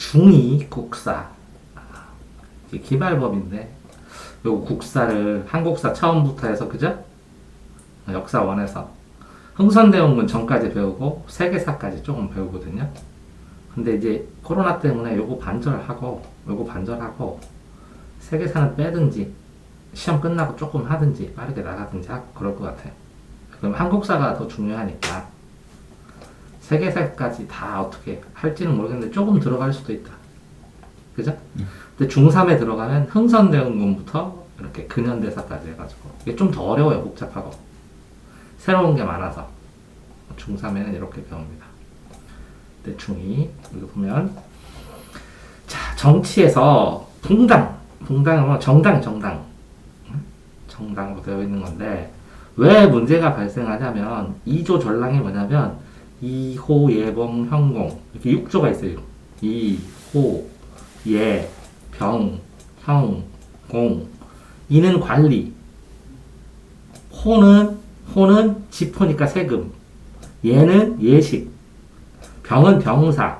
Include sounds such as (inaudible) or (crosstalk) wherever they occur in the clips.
중이 국사. 이게 기말법인데, 요 국사를 한국사 처음부터 해서, 그죠? 역사 원에서. 흥선대원군 전까지 배우고, 세계사까지 조금 배우거든요. 근데 이제 코로나 때문에 요거 반절하고, 요거 반절하고, 세계사는 빼든지, 시험 끝나고 조금 하든지, 빠르게 나가든지 하고, 그럴 것 같아요. 그럼 한국사가 더 중요하니까, 세계사까지 다 어떻게 할지는 모르겠는데 조금 들어갈 수도 있다. 그죠? 근데 중3에 들어가면 흥선대원군부터 이렇게 근현대사까지 해가지고 이게 좀 더 어려워요. 복잡하고. 새로운 게 많아서. 중3에는 이렇게 배웁니다. 근데 중2, 여기 보면 자, 정치에서 붕당, 붕당은 뭐 정당, 정당. 응? 정당으로 되어 있는 건데 왜 문제가 발생하냐면 2조 전랑이 뭐냐면 이호 예봉 형공. 이렇게 6조가 있어요. 이호 예 병, 형, 공. 이는 관리. 호는 호는 지포니까 세금. 예는 예식. 병은 병사.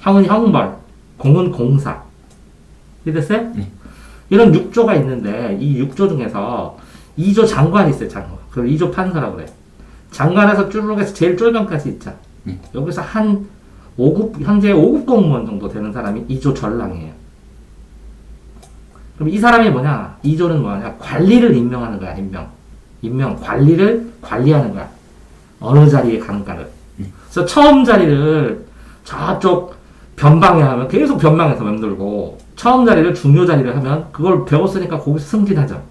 형은 형벌. 공은 공사. 이해됐어요? 네. 이런 6조가 있는데 이 6조 중에서 2조 장관이 있어요 장관. 그걸 2조 판사라고 그래 장관에서 쭈르륵 해서 제일 쫄병까지 있자. 네. 여기서 한 5급 현재 5급 공무원 정도 되는 사람이 2조 전랑이에요. 그럼 이 사람이 뭐냐? 2조는 뭐냐? 관리를 임명하는 거야 임명. 임명 관리를 관리하는 거야. 어느 자리에 가는가를. 그래서 처음 자리를 저쪽 변방에 하면 계속 변방에서 맴돌고 처음 자리를 중요 자리를 하면 그걸 배웠으니까 거기서 승진하죠.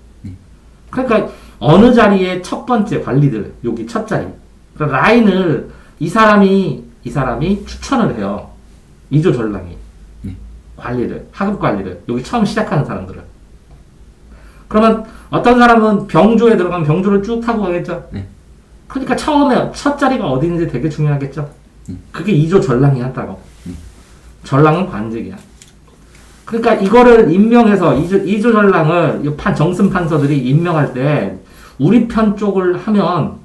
그러니까 어느 자리에 첫 번째 관리들 여기 첫 자리 그러니까 라인을 이 사람이 이 사람이 추천을 해요. 이조 전랑이 네. 관리를 하급 관리를 여기 처음 시작하는 사람들을 그러면 어떤 사람은 병조에 들어가면 병조를 쭉 타고 가겠죠. 네. 그러니까 처음에 첫 자리가 어디 있는지 되게 중요하겠죠. 음. 그게 이조 전랑이 한다고. 음. 전랑은 관직이야. 그러니까 이거를 임명해서 이조 이조 전랑을 이 판, 정승 판서들이 임명할 때 우리 편 쪽을 하면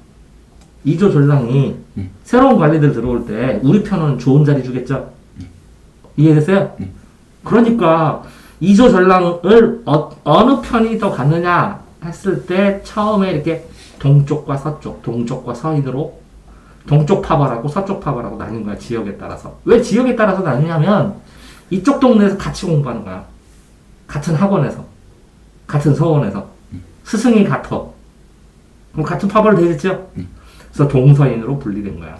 이조 전랑이 음. 새로운 관리들 들어올 때 우리 편은 좋은 자리 주겠죠. 이해됐어요? 음. 그러니까 이조 전랑을 어, 어느 편이 더 갔느냐 했을 때 처음에 이렇게 동쪽과 서쪽, 동쪽과 서인으로 동쪽 파벌하고 서쪽 파벌하고 나뉜 거야 지역에 따라서 왜 지역에 따라서 나뉘냐면 이쪽 동네에서 같이 공부하는 거야 같은 학원에서 같은 서원에서 스승이 같아 그럼 같은 파벌 되겠죠 음. 그래서 동서인으로 분리된 거야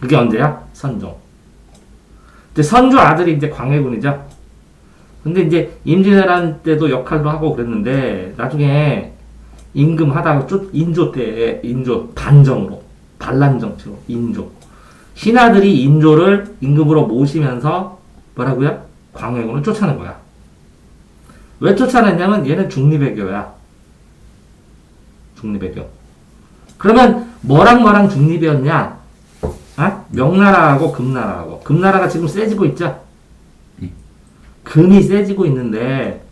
그게 언제야 선종 이제 선조 아들이 이제 광해군이죠 근데 이제 임진왜란 때도 역할도 하고 그랬는데 나중에 임금 하다가 쫓 인조 때 인조 반정으로 반란 정치로 인조 신하들이 인조를 임금으로 모시면서 뭐라고요? 광해군을 쫓아낸 거야. 왜 쫓아냈냐면 얘는 중립외교야. 중립외교. 그러면 뭐랑 뭐랑 중립이었냐? 아? 명나라하고 금나라하고 금나라가 지금 세지고 있죠? 예. 금이 세지고 있는데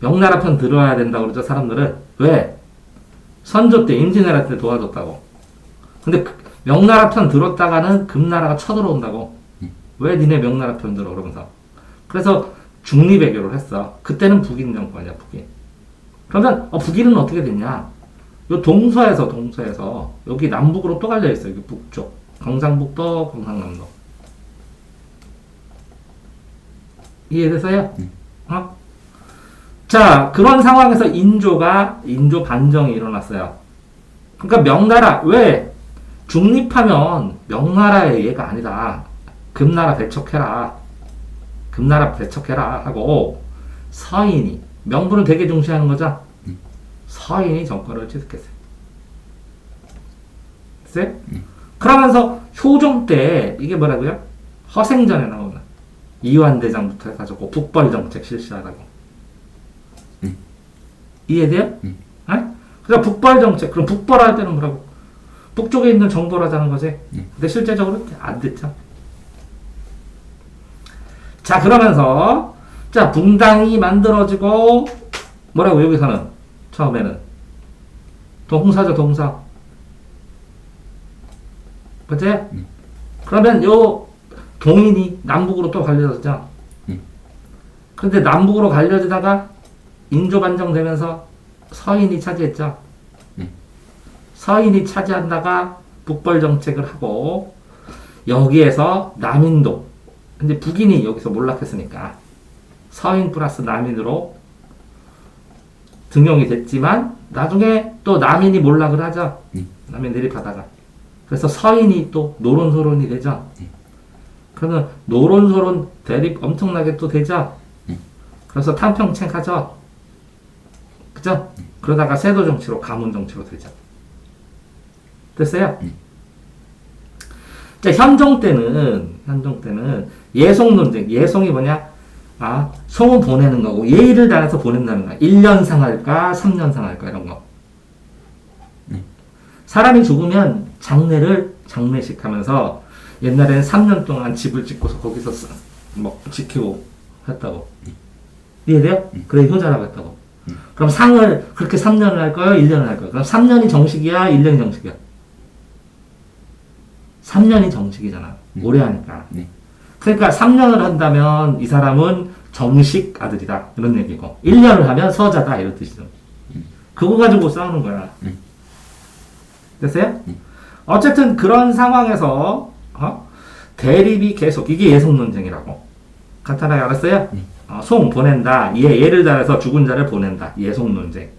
명나라 편 들어야 된다고 그러죠 사람들은 왜? 선조 때 임진왜란 때 도와줬다고 근데 그- 명나라 편 들었다가는 금나라가 쳐들어온다고 왜 니네 명나라 편 들어 그러면서 그래서 중립외교를 했어 그때는 북인 정권이야 북인 그러면 어, 북인은 어떻게 됐냐 요 동서에서 동서에서 여기 남북으로 또 갈려 있어 여기 북쪽. 경상북도 경상남도. 이해되세요? 어? 자 그런 상황에서 인조가 인조 반정이 일어났어요. 그러니까 명나라 왜? 중립하면 명나라의 얘가 아니다. 금나라 배척해라. 금나라 배척해라 하고 서인이 명분을 되게 중시하는 거죠 서인이 정권을 취득했어요 됐어요? 그러면서 효종 때 이게 뭐라고요? 허생전에 나오는 이완대장부터 해가지고 북벌 정책 실시하라고 음. 이해돼요? 음. 어? 그러니까 북벌 정책 그럼 북벌할 때는 뭐라고? 북쪽에 있는 정보를 하자는 거지 음. 근데 실제적으로 안 됐죠 자 그러면서 자 붕당이 만들어지고 뭐라고 여기서는 처음에는 동사죠 동사 그치? 음. 그러면 요 동인이 남북으로 또 갈려졌죠. 네. 그런데 남북으로 갈려지다가 인조 반정되면서 서인이 차지했죠. 네. 서인이 차지한다가 북벌 정책을 하고 여기에서 남인도 근데 북인이 여기서 몰락했으니까 서인 플러스 남인으로 등용이 됐지만 나중에 또 남인이 몰락을 하죠. 네. 남인 내립하다가 그래서 서인이 또 노론소론이 되죠. 네. 그러면 노론소론 대립 엄청나게 또 되죠. 네. 그래서 탕평책하죠. 그죠? 그러다가 세도 정치로 가문 정치로 되죠. 됐어요? 네. 자, 현종 때는, 현종 때는 예송 논쟁, 예송이 뭐냐? 아, 송은 보내는 거고, 예의를 따라서 보낸다는 거야. 1년상 할까, 3년상 할까, 이런 거. 네. 사람이 죽으면 장례를 장례식 하면서 옛날에는 3년 동안 집을 짓고서 거기서 쓰- 뭐 지키고 했다고. 이해돼요? 음. 그래, 효자라고 했다고. 음. 그럼 상을 그렇게 3년을 할 거예요? 1년을 할 거예요? 그럼 3년이 정식이야? 1년이 정식이야? 3년이 정식이잖아. 음. 오래 하니까. 네. 그러니까 3년을 한다면 이 사람은 정식 아들이다. 이런 얘기고. 1년을 하면 서자다. 이런 뜻이죠. 음. 그거 가지고 싸우는 거야. 음. 됐어요? 음. 어쨌든 그런 상황에서 어? 대립이 계속 이게 예속 논쟁이라고. 간단하게 알았어요? 네. 어, 송 보낸다. 얘 예를 따라서 죽은 자를 보낸다. 예속 논쟁.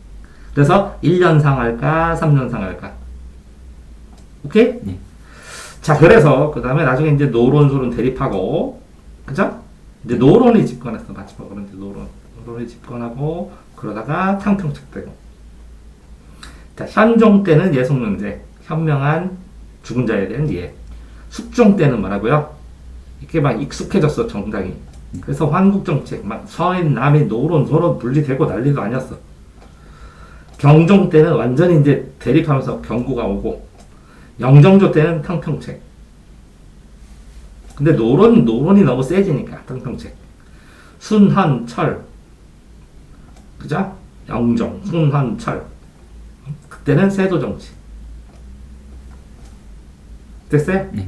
그래서 1년상 할까? 3년상 할까? 오케이? 네. 자, 그래서 그 다음에 나중에 이제 노론 소론 대립하고, 그죠? 이제 노론이 집권했어. 마지막으로 이제 노론. 노론이 집권하고, 그러다가 탕평책되고. 자, 현종 때는 예속론제, 현명한 죽은 자에 대한 이해. 숙종 때는 뭐라고요? 이렇게 막 익숙해졌어, 정당이. 그래서 환국정책, 막 서인, 남인, 노론, 소론 분리되고 난리도 아니었어. 경종 때는 완전히 이제 대립하면서 경고가 오고, 영정조 때는 탕평책. 근데 노론, 노론이 너무 세지니까, 탕평책. 순헌, 철. 그죠? 영정, 순헌, 철. 그때는 세도 정치. 됐어요? 네.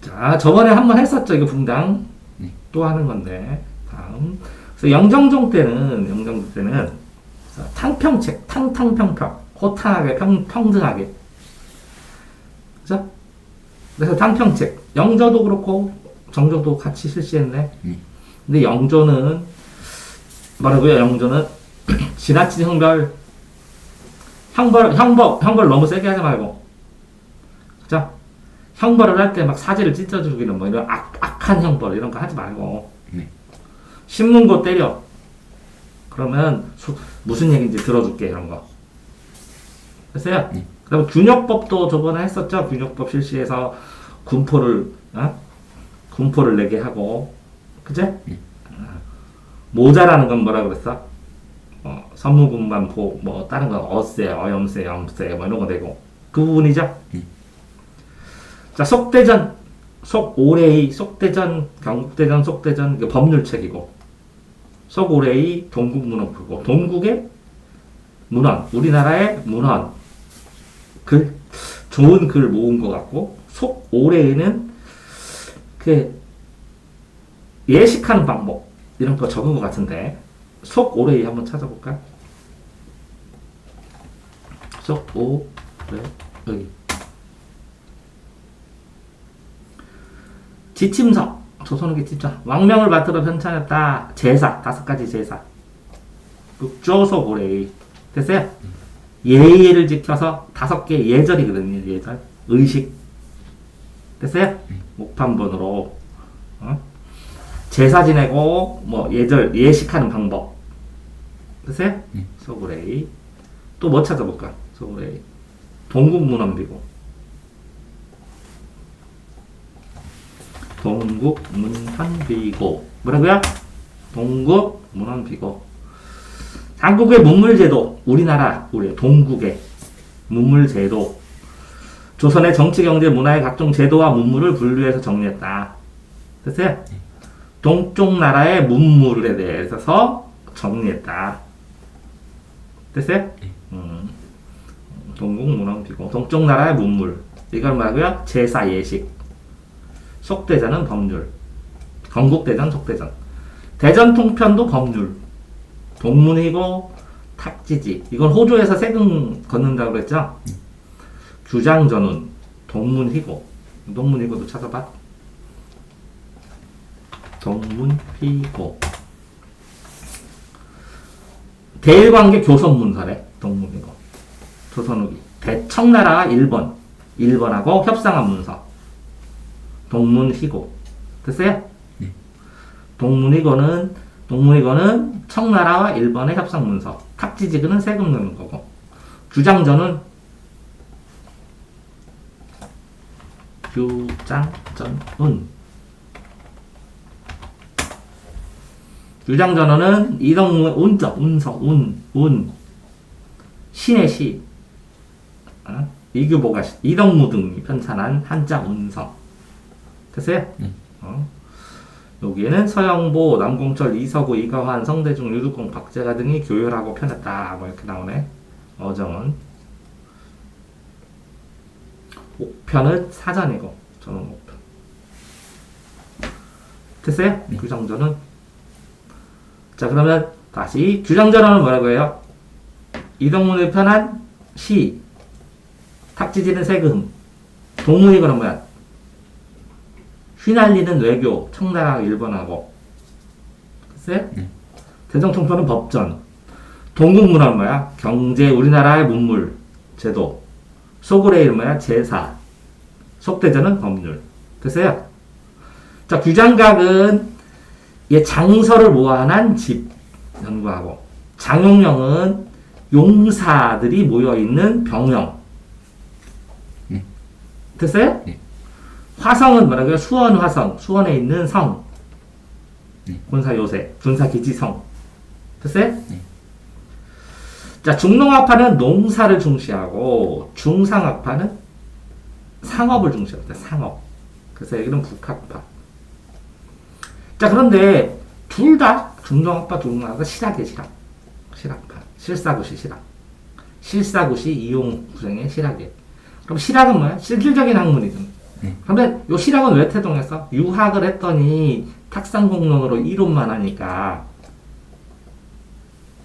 자, 저번에 한 번 했었죠, 이거 붕당. 네. 또 하는 건데, 다음. 그래서 영정종 때는, 영정종 때는, 자, 탕평책, 탕탕평평, 호탕하게, 평, 평등하게. 그죠? 그래서 탕평책, 영조도 그렇고, 정조도 같이 실시했네. 네. 근데 영조는, 뭐라고요, 영조는? 지나친 형벌, 형벌, 형벌, 형벌 너무 세게 하지 말고. 그죠? 형벌을 할 때 막 사지를 찢어 죽이는 뭐 이런 악, 악한 형벌 이런 거 하지 말고. 네. 신문고 때려. 그러면 수- 무슨 얘기인지 들어줄게 이런 거. 됐어요? 네. 그다음 균역법도 저번에 했었죠. 균역법 실시해서 군포를 어? 군포를 내게 하고, 그제? 네. 어, 모자라는 건 뭐라 그랬어? 어, 선무군반포 뭐 다른 건 어세, 어염세, 염세 뭐 이런 거 되고 그 부분이죠. 네. 자 속대전, 속오레이, 속대전, 경국대전, 속대전 이게 법률책이고 속오레이 동국문헌부고 동국의 문헌, 우리나라의 문헌 글 좋은 글 모은 것 같고 속오레이는 그 예식하는 방법 이런 거 적은 것 같은데 속오레이 한번 찾아볼까? 속오레 여기. 지침서 조선후기 지침서. 왕명을 받들어 편찬했다. 제사 다섯 가지 제사. 육조속오레이 됐어요? 예의를 지켜서 다섯 개 예절이거든요 예절 의식 됐어요? 목판본으로 어? 제사 지내고 뭐 예절 예식하는 방법 됐어요? 네. 소그레이 또 뭐 찾아볼까? 소그레이 동국문헌비고 동국문헌비고 뭐라고요? 동국문헌비고 한국의 문물제도 우리나라 우리 동국의 문물제도 조선의 정치, 경제, 문화의 각종 제도와 문물을 분류해서 정리했다. 됐어요? 동쪽 나라의 문물에 대해서 정리했다. 됐어요? 네. 음, 동국 문헌비고 동쪽 나라의 문물 이걸 뭐라고요? 제사 예식. 속대전은 법률. 건국대전, 속대전. 대전 통편도 법률. 동문이고 탁지지. 이건 호조에서 세금 걷는다고 그랬죠? 규장전운, 동문희고. 동문희고도 찾아봐. 동문희고. 대일관계 교섭문서래. 동문희고. 조선후기. 대청나라가 1번. 1번하고 협상한 문서. 동문희고. 됐어요? 네. 동문이고는 동문이고는 청나라와 일본의 협상 문서. 탁지지근은 세금 내는 거고. 규장전은 규장전은 규장전원은 이동무의 운적, 운서, 운, 운, 신의 시, 어? 이규보가 시- 이동무 등이 편찬한 한자 운서. 됐어요? 네. 어? 여기에는 서영보, 남공철, 이서구, 이가환, 성대중, 유두공, 박재가 등이 교열하고 편했다. 뭐 이렇게 나오네. 어정은. 옥편은 사전이고, 저는 옥편. 됐어요? 네. 규정전은. 자, 그러면 다시 규정전은 뭐라고 해요? 이동문을 편한 시, 탁지지는 세금, 동문이거는 뭐야? 휘날리는 외교, 청나라 일본하고. 됐어요? 네. 대정통편은 법전. 동국문화는 뭐야? 경제, 우리나라의 문물, 제도. 소고레일은 뭐야? 제사. 속대전은 법률. 됐어요? 자, 규장각은 얘 장서를 모아한 집 연구하고 장용령은 용사들이 모여있는 병영. 네. 됐어요? 네. 화성은 뭐라고요? 수원 화성. 수원에 있는 성. 네. 군사 요새. 군사 기지성. 됐어요? 네. 자, 중농학파는 농사를 중시하고 중상학파는 상업을 중시합니다. 상업. 그래서 여기는 북학파. 자, 그런데 둘 다 중동학파, 중농학파 실학이에요, 실학. 실학파. 실사구시 실학. 실사구시 이용 구생의 실학이에요. 그럼 실학은 뭐야? 실질적인 학문이죠. 네. 그런데 요 실학은 왜 태동했어? 유학을 했더니 탁상 공론으로 이론만 하니까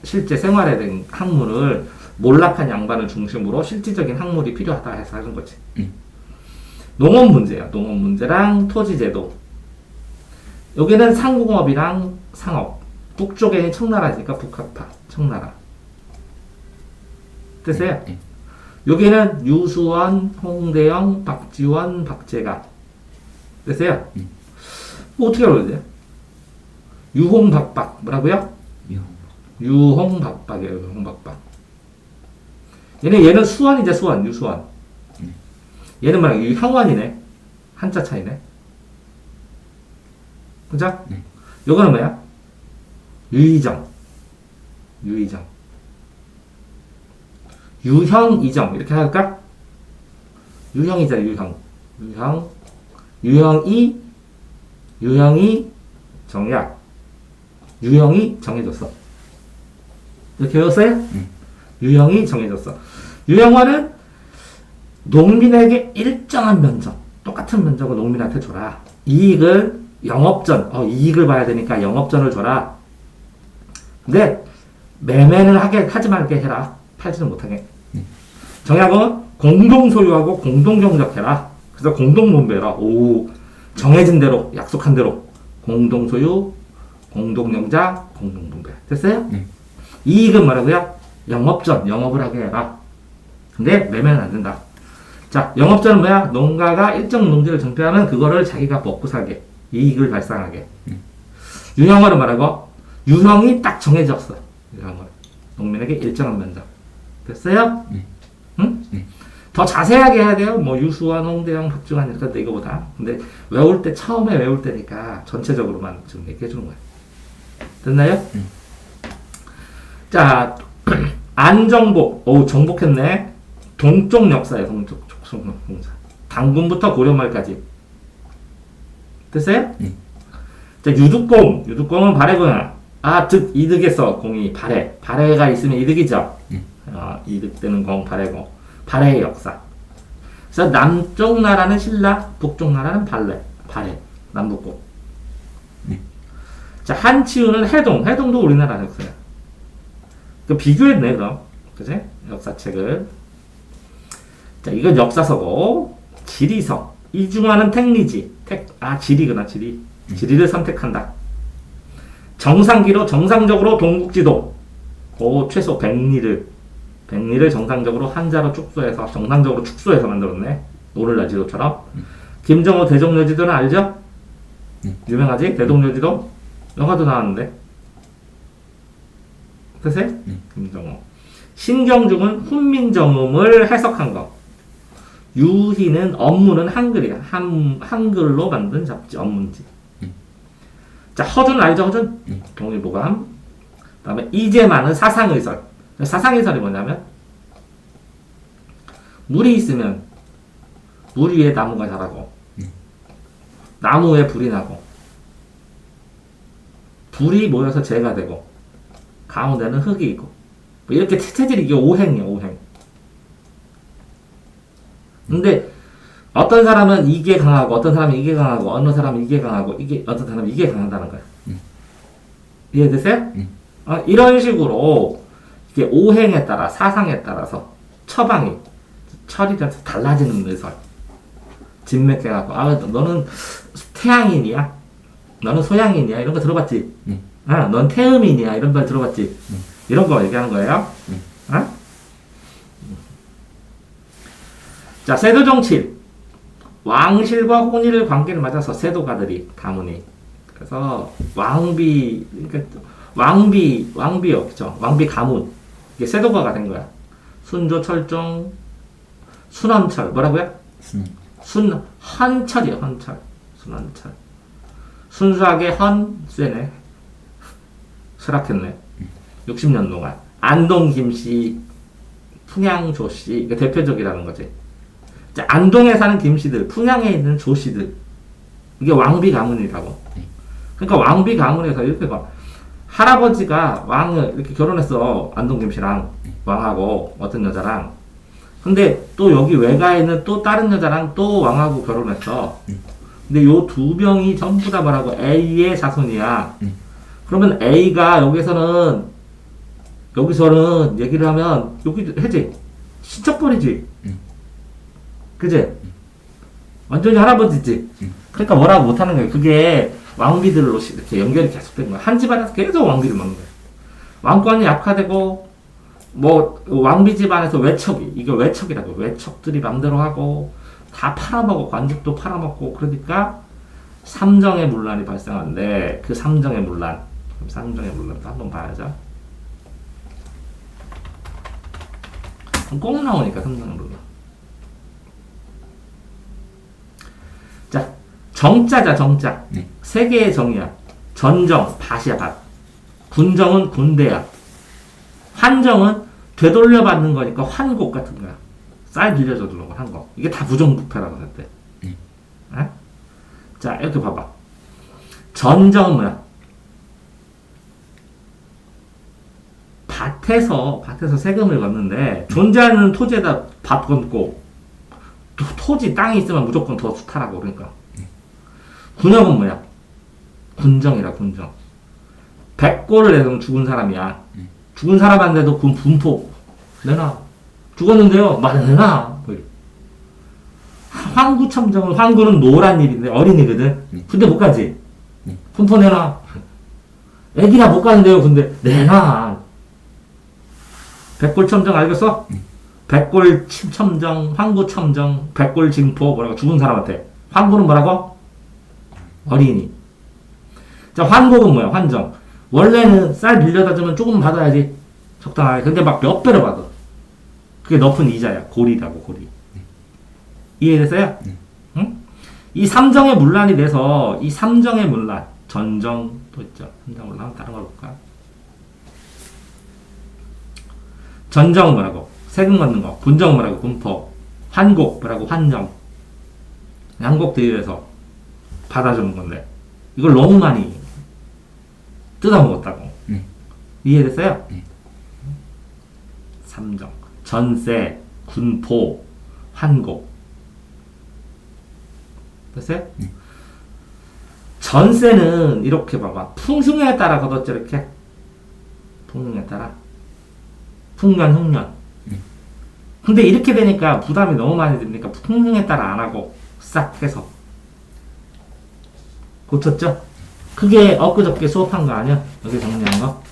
실제 생활에 대한 학문을 몰락한 양반을 중심으로 실질적인 학문이 필요하다 해서 하는 거지. 음. 농업 문제야. 농업 문제랑 토지 제도. 여기는 상공업이랑 상업. 북쪽에는 청나라니까 북학파. 청나라. 됐어요? 네. 여기는 유수원, 홍대영, 박지원, 박재가. 됐어요? 음. 뭐 어떻게 알아야 돼요? 유홍박박. 뭐라고요? 요. 유홍박박이에요, 유홍박박. 얘는, 얘는 수원이죠, 수원, 유수원. 음. 얘는 뭐야, 유형원이네. 한자 차이네. 그죠? 네. 요거는 뭐야? 유이정. 유이정. 유형, 이정. 이렇게 할까? 유형이잖아, 유형. 유형. 유형이, 유형이 정약. 유형이 정해졌어. 이렇게 외웠어요? 네. 유형이 정해졌어. 유형화는 농민에게 일정한 면적, 똑같은 면적을 농민한테 줘라. 이익을 영업전, 어, 이익을 봐야 되니까 영업전을 줘라. 근데 매매는 하게 하지 말게 해라. 팔지는 못하게. 네. 정약은 공동 소유하고 공동 경작해라. 그래서 공동 분배라. 오, 정해진 대로, 약속한 대로 공동 소유, 공동 경작, 공동 분배. 됐어요? 네. 이익은 뭐라고요? 영업전, 영업을 하게 해라. 근데 매매는 안 된다. 자, 영업전은 뭐야? 농가가 일정 농지를 정비하면 그거를 자기가 먹고 살게. 이익을 발생하게. 음. 유형화는 뭐라고? 유형이 딱 정해졌어. 유형을. 농민에게 일정한 면적. 됐어요? 네. 응? 네. 더 자세하게 해야 돼요. 뭐 유수와 홍대영, 박중환 이렇게 이거보다. 근데 외울 때 처음에 외울 때니까 전체적으로만 좀 얘기해 주는 거야. 됐나요? 음. 자, (clears throat) 안정복. 오, 정복했네. 동쪽 역사예요. 동쪽 공사. 당군부터 고려 말까지. 됐어요? 네. 자, 유득공. 유득공은 발해구나. 아, 득, 이득에서 공이 발해. 발해가 있으면 이득이죠. 네. 어, 이득되는 공, 발해공. 발해의 역사. 그래서 남쪽 나라는 신라, 북쪽 나라는 발레, 발해, 남북국. 네. 자, 한치우는 해동, 해동도 우리나라 역사야. 그 비교했네, 그럼. 그지? 역사책을. 자, 이건 역사서고, 지리서. 이중화는 택리지. 택, 아, 지리구나, 지리. 지리를 선택한다. 정상기로, 정상적으로 동국지도. 고, 최소 백리를. 백리를 정상적으로 한자로 축소해서, 정상적으로 축소해서 만들었네. 오늘날 지도처럼. 김정호 대종여지도는 알죠? 네. 유명하지? 대동여지도? 영화도 나왔는데. 글쎄? 네. 김정호. 신경중은 훈민정음을 해석한 거. 유희는 업무는 한글이야. 한, 한글로 만든 잡지, 업문지. 음. 자, 허준 알죠, 허준? 음. 동일보감. 그 다음에 이재만은 사상의설. 사상의설이 뭐냐면, 물이 있으면, 물 위에 나무가 자라고, 나무에 불이 나고, 불이 모여서 재가 되고, 가운데는 흙이 있고, 뭐 이렇게 체질이 이게 오행이야, 오행. 근데 어떤 사람은 이게 강하고 어떤 사람은 이게 강하고 어느 사람은 이게 강하고 이게 어떤 사람은 이게 강하다는 거야. 음. 이해되세요? 음. 어, 이런 식으로 이게 오행에 따라 사상에 따라서 처방이 철이 돼서 달라지는 의설. 진맥해갖고 아 너는 태양인이야, 너는 소양인이야 이런 거 들어봤지? 음. 아, 넌 태음인이야 이런 말 들어봤지? 이런 거 얘기하는 거예요. 음. 어? 자, 세도 정칠. 왕실과 혼일 관계를 맞아서 세도가들이 가문이. 그래서 왕비, 그러니까 왕비, 왕비요, 그죠? 왕비 가문. 이게 세도가가 된 거야. 순조, 철종, 순원철. 뭐라고요? 순, 순, 헌철이요, 헌철. 순원철. 순수하게 헌, 쎄네. 수락했네. 60년 동안. 안동 김씨, 풍양 조씨, 이게 대표적이라는 거지. 자, 안동에 사는 김씨들, 풍양에 있는 조씨들, 이게 왕비 가문이라고. 그러니까 왕비 가문에서 이렇게 봐. 할아버지가 왕을 이렇게 결혼했어. 안동 김 씨랑 왕하고 어떤 여자랑. 근데 또 여기 외가에 있는 또 다른 여자랑 또 왕하고 결혼했어. 근데 요 두 명이 전부 다 뭐라고 A의 자손이야. 음. 그러면 A가 여기서는 여기서는 얘기를 하면 여기 해지 친척벌이지. 음. 그지? 완전히 할아버지지. 음. 그러니까 뭐라고 못하는 거예요. 그게 왕비들로 시- 이렇게 연결이 계속된 거야. 한 집안에서 계속 왕비를 먹는 거야. 왕권이 약화되고 뭐 왕비 집안에서 외척이 이게 외척이라고 외척들이 맘대로 하고 다 팔아먹어 관직도 팔아먹고 그러니까 삼정의 문란이 발생하는데 그 삼정의 문란 삼정의 문란도 한번 봐야죠. 꼭 나오니까 삼정의 문란. 자 정자자 정자 네. 세 개의 정이야. 전정 밭이야 밭. 군정은 군대야. 환정은 되돌려 받는 거니까 환곡 같은 거야. 쌀 빌려줘 주는 거 한 거. 이게 다 부정부패라고 했대. 음. 에? 자 이렇게 봐봐. 전정은 뭐야? 밭에서 밭에서 세금을 걷는데 존재하는 토지에다 밭 걷고 또 토지 땅이 있으면 무조건 더 수탈하고 그러니까 군역은 뭐야? 군정이라 군정. 백골을 내면 죽은 사람이야. 죽은 사람한테도 군 분포 내놔. 죽었는데요. 말을 내놔. 뭐 이래. 황구첨정은 황구는 노란 일인데 어린이거든. 음. 근데 못 가지. 음. 분포 내놔. 애기나 못 가는데요. 근데 내놔. 백골첨정 알겠어? 백골 침- 첨정, 황구 첨정, 백골 징포 뭐라고 죽은 사람한테. 황구는 뭐라고? 어린이. 자, 환곡은 뭐야? 환정. 원래는 쌀 빌려다 주면 조금 받아야지. 적당하게. 근데 막 몇 배로 받아. 그게 높은 이자야. 고리라고, 고리. 이해됐어요? 네. 응? 이 삼정의 문란이 돼서, 이 삼정의 문란, 전정도 있죠. 삼정 문란, 다른 걸 볼까? 전정 뭐라고? 세금 걷는 거. 군정 뭐라고? 군포. 환곡 뭐라고? 환정. 양곡 대일에서 받아주는 건데. 이걸 너무 많이 뜯어먹었다고. 네. 이해됐어요? 네. 삼정. 전세, 군포, 환곡. 됐어요? 전세는 이렇게 봐봐. 풍승에 따라 걷었죠, 이렇게. 풍승에 따라. 풍년, 흉년. 근데 이렇게 되니까 부담이 너무 많이 드니까 풍승에 따라 안 하고 싹 해서. 고쳤죠? 그게 엊그저께 수업한 거 아니야? 여기 정리한 거?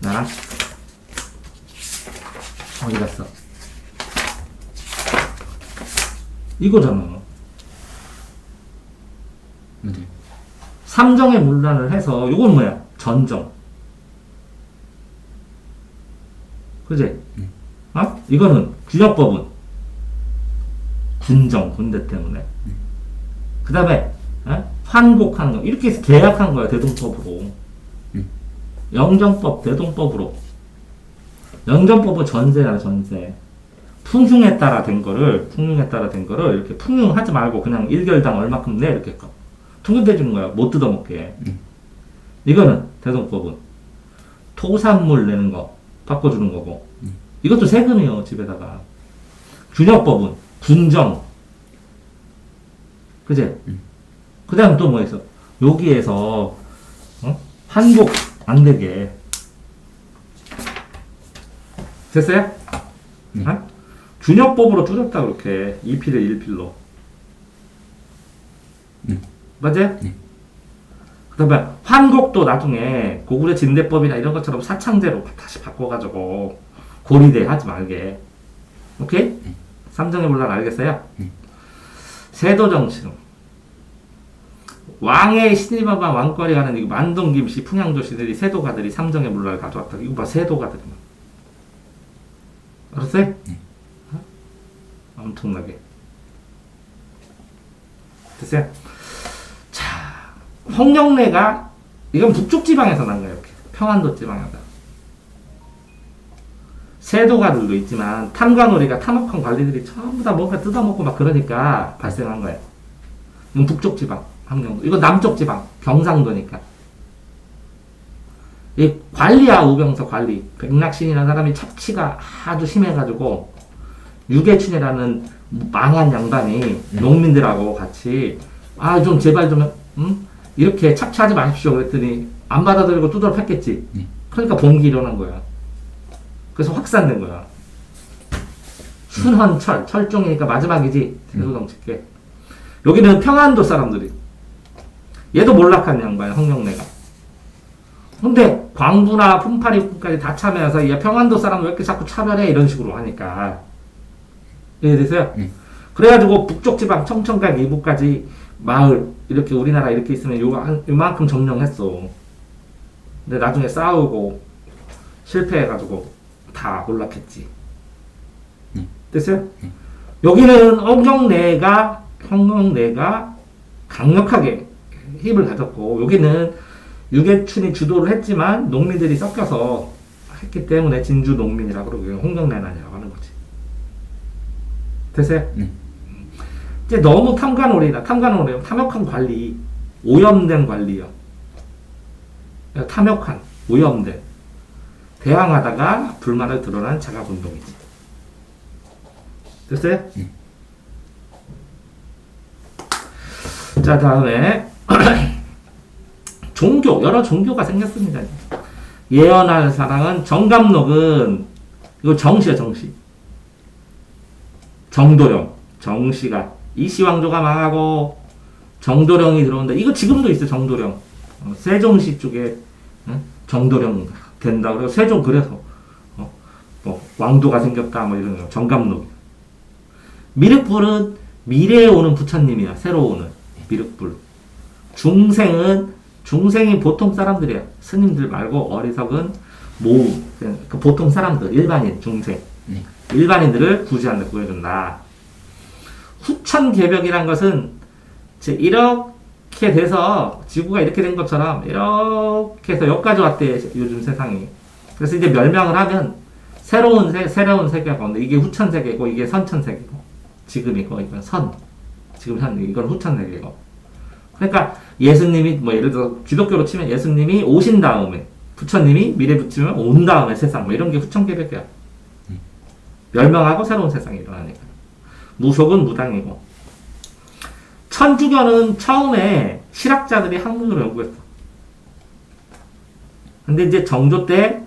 나랑? 어디 갔어? 이거잖아. 맞아요. 삼정의 문란을 해서 이건 뭐야? 전정. 그지? 네. 어? 이거는 균역법은 군정 군대 때문에. 그 다음에 환곡하는 거 이렇게 해서 계약한 거야 대동법으로. 음. 영정법 대동법으로. 영정법은 전세야 전세. 풍흉에 따라 된 거를 풍흉에 따라 된 거를 이렇게 풍흉하지 말고 그냥 일결당 얼마큼 내 이렇게 통일돼 주는 거야 못 뜯어먹게. 음. 이거는 대동법은 토산물 내는 거 바꿔주는 거고 음. 이것도 세금이요 집에다가 균역법은 군정 그제 음. 그 다음 또 뭐 있어 여기에서 어? 한국 안 되게 됐어요? 네. 어? 균역법으로 줄였다 그렇게 2필을 1필로 네. 맞아요? 네. 그 다음에 환곡도 나중에 고구려 진대법이나 이런 것처럼 사창제로 다시 바꿔가지고 고리대 하지 말게. 오케이? 삼정의 문란 알겠어요? 네. 세도정신. 왕의 신임하반 왕권이 가는 이 만동 김씨 풍양조 씨들이 세도가들이 삼정의 문란을 가져왔다. 이거 봐 세도가들이. 알았어요? 어? 엄청나게. 됐어요? 자, 홍영래가 이건 북쪽 지방에서 난 거예요. 이렇게. 평안도 지방에서. 세도가들도 있지만 탐관오리가 탐욕한 관리들이 전부 다 뭔가 뜯어먹고 막 그러니까 발생한 거예요. 북쪽 지방, 함경도. 이건 남쪽 지방, 경상도니까. 이 관리야 우병서 관리. 백낙신이라는 사람이 착취가 아주 심해가지고 유계춘이라는 망한 양반이 농민들하고 같이 아 좀 제발 좀 음? 이렇게 착취하지 마십시오 그랬더니 안 받아들이고 두드러 팼겠지. 네. 그러니까 봉기 일어난 거야. 그래서 확산된 거야. 순헌철, 철종이니까 마지막이지. 세도정치계. 여기는 평안도 사람들이. 얘도 몰락한 양반이야, 홍영래가. 근데 광부나 품팔이까지 다 참여해서 얘 평안도 사람 왜 이렇게 자꾸 차별해? 이런 식으로 하니까. 이해되세요? 네. 그래가지고 북쪽 지방 청천각 이북까지 마을 이렇게 우리나라 이렇게 있으면 요, 한- 요만큼 점령했어. 근데 나중에 싸우고 실패해가지고 다 몰락했지. 네. 됐어요? 여기는 홍영래가 홍영래가 강력하게 힘을 가졌고 여기는 유계춘이 주도를 했지만 농민들이 섞여서 했기 때문에 진주 농민이라고 그러고 홍경래난이라고 하는 거지. 됐어요? 네. 이제 너무 탐관오리다. 탐관오리 탐욕한 관리, 오염된 관리요. 탐욕한, 오염된. 대항하다가 불만을 드러난 자각운동이지. 됐어요? 네. 자, 다음에 (clears throat) 종교, 여러 종교가 생겼습니다. 예언할 사랑은 정감록은 이거 정시야 정시. 정도령 정시가 이시왕조가 망하고 정도령이 들어온다. 이거 지금도 있어 정도령. 어, 세종시 쪽에 응? 정도령 된다. 그래서 세종 그래서 어, 뭐 왕도가 생겼다 뭐 이런 거 정감록. 미륵불은 미래에 오는 부처님이야. 새로 오는 미륵불. 중생은 중생이 보통 사람들이야. 스님들 말고 어리석은 모음. 그냥 그 보통 사람들 일반인 중생. 네. 일반인들을 구제한다 구해준다. 후천 개벽이란 것은 이렇게 돼서 지구가 이렇게 된 것처럼 이렇게 해서 여기까지 왔대 요즘 세상이. 그래서 이제 멸망을 하면 새로운 세 새로운 세계가 온다. 이게 후천 세계고 이게 선천 세계고 지금이고 이건 선. 지금 현 이건 후천 세계고. 그러니까 예수님이 뭐 예를 들어 기독교로 치면 예수님이 오신 다음에 부처님이 미래 붙이면 온 다음에 세상 뭐 이런 게 후천 개벽이야. 멸망하고 새로운 세상이 일어나니까. 무속은 무당이고. 천주교는 처음에 실학자들이 학문으로 연구했어. 근데 이제 정조 때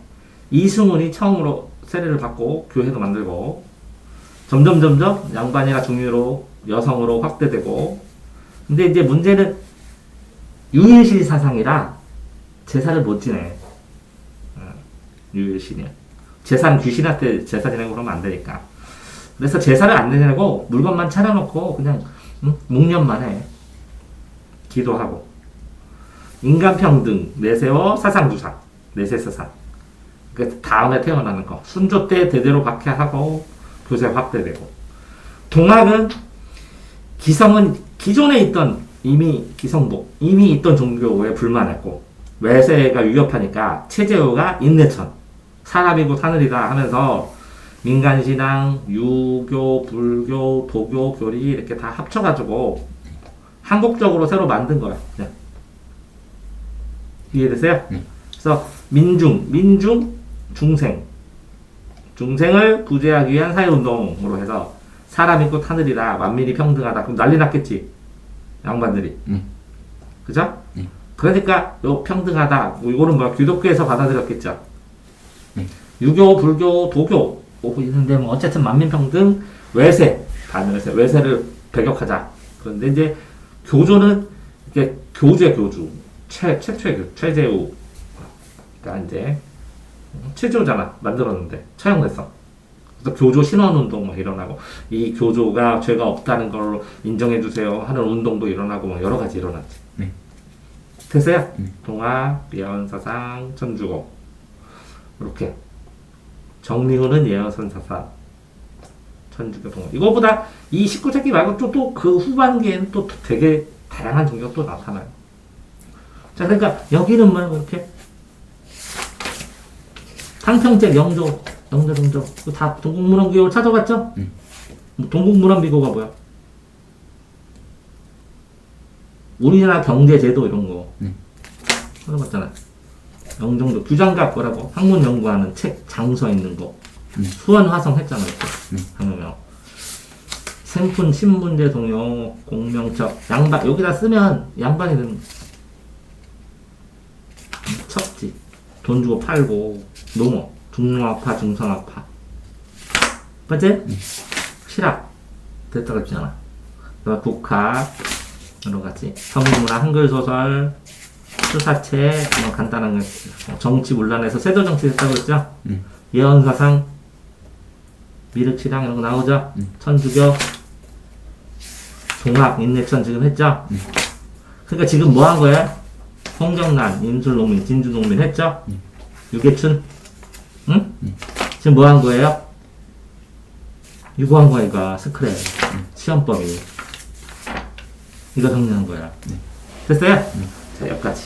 이승훈이 처음으로 세례를 받고 교회도 만들고 점점 점점 양반이나 중류로 여성으로 확대되고 근데 이제 문제는 유일신 사상이라 제사를 못 지내. 어, 유일신이 제사는 귀신한테 제사 지내고 그러면 안 되니까. 그래서 제사를 안 지내고 물건만 차려놓고 그냥 응? 묵념만 해. 기도하고 인간평등 내세워 사상주상 내세사상 그 다음에 태어나는 거 순조 때 대대로 박해하고 교세 확대되고 동학은 기성은 기존에 있던 이미 기성복 이미 있던 종교에 불만했고 외세가 위협하니까 체제호가 인내천 사람이고 하늘이다 하면서 민간신앙, 유교, 불교, 도교, 교리 이렇게 다 합쳐가지고 한국적으로 새로 만든 거야. 그냥. 이해되세요? 네. 그래서 민중, 민중, 중생. 중생을 구제하기 위한 사회운동으로 해서 사람 있고 하늘이라 만민이 평등하다. 그럼 난리 났겠지. 양반들이. 네. 그죠? 네. 그러니까 요 평등하다. 뭐 이거는 뭐야? 기독교에서 받아들였겠죠. 네. 유교, 불교, 도교 뭐 있는데 뭐 어쨌든 만민평등 외세 반외세 외세를 배격하자. 그런데 이제 교조는 이게 교주의 교주 최 최초의 교 최재우 그러니까 이제 최조잖아 만들었는데 처형됐어. 그래서 교조 신원 운동 막 일어나고 이 교조가 죄가 없다는 걸 인정해 주세요 하는 운동도 일어나고 막 여러 가지 일어났지. 네. 됐어요? 네. 동화, 예언사상, 천주고 이렇게 정리호는 예언선사상, 천주교 동화. 이거보다 이 19세기 말고 또 또 그 후반기에는 또 되게 다양한 종교가 또 나타나요. 자, 그러니까 여기는 뭐야 이렇게 탕평제 영조, 영조 동조, 그거 다 동국문헌기호 찾아봤죠? 음. 동국문헌비고가 뭐야? 우리나라 경제제도 이런 거 네. 찾아봤잖아요. 영종도 규장갑 거라고 학문 연구하는 책 장서 있는 거 음. 수원 화성 했잖아요. 네. 하면 생푼 신문제 동요 공명척 양반 여기다 쓰면 양반이 되는 척지 돈 주고 팔고 농어 중농학파 중성학파 맞지? 실학 됐다 그랬잖아. 그다음에 국학 여러 가지 서문문화 한글 소설 수사체 뭐 간단한 거 정치 문란에서 세도 정치 됐다고 그랬죠? 네. 예언사상 미륵시당 이런 거 나오죠? 네. 천주교 동학 인내천 지금 했죠? 네. 그러니까 지금 뭐 한 거야? 홍정난, 임술농민, 진주농민 했죠? 네. 유계춘 응? 네. 지금 뭐 한 거예요? 유구한 거야 이거 스크랩 시험법이 이거 정리한 거야 네. 됐어요? 자 여기까지